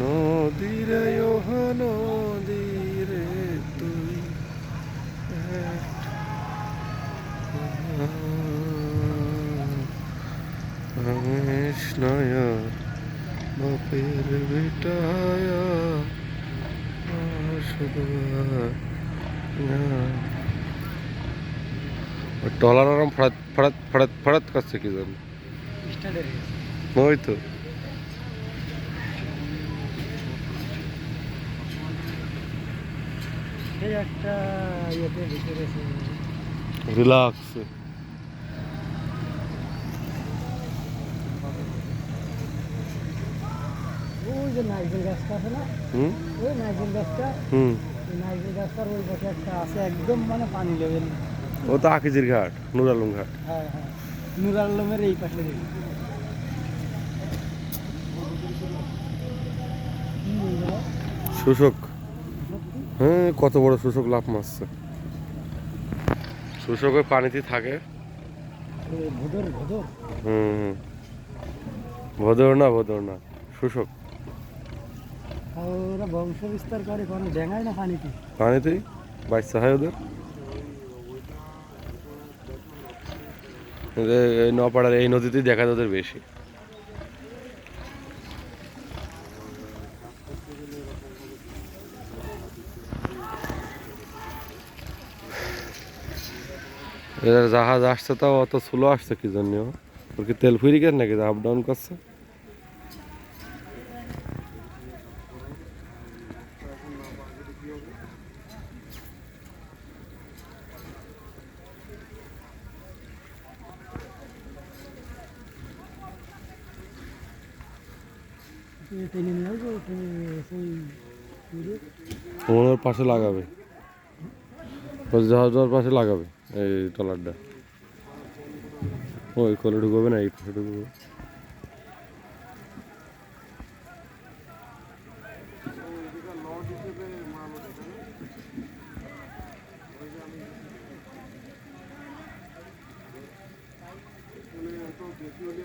নদীরে ওহ নদীরে তুই। রমেশ নয়া বাপের বেটায়া টলার ফড়াত ফড়াত ফড়াত ফড়াত করছে কি জানি। ওই তো। এই একটা ইয়েতে ভিতরে রিল্যাক্স ওই যে নাইজেল গাছটা আছে না? হুম? ওই নাইজেল গাছটা? হুম। ওই নাইজেল গাছটার ওই পাশে একটা আছে একদম মানে পানি লেভেল। ও তো আকিজির ঘাট নুর আলম ঘাট। হ্যাঁ হ্যাঁ। নুর আলমের এই পাশে শোষক। হ্যাঁ কত বড় শোষক লাভ মারছে। শোষক ওই পানিতে থাকে। হুম ভদর না ভদর না শোষক। ওরা বংশ বিস্তার করে কোনো ডেঙায় না পানিতে। পানিতেই? বাচ্চা হয় ওদের? এই নপাড়ার এই নদীতেই দেখা যায় ওদের বেশি। এদের জাহাজ আসছে তাও অত স্লো আসছে কি জন্য ওর কি তেল ফুরি কেন নাকি? আপ ডাউন করছে? ওর পাশে লাগাবে। জাহাজটার পাশে লাগাবে। এই টলারটা ওই কলে ঢুকবে না এই পাশে ঢুকবে।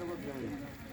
আবার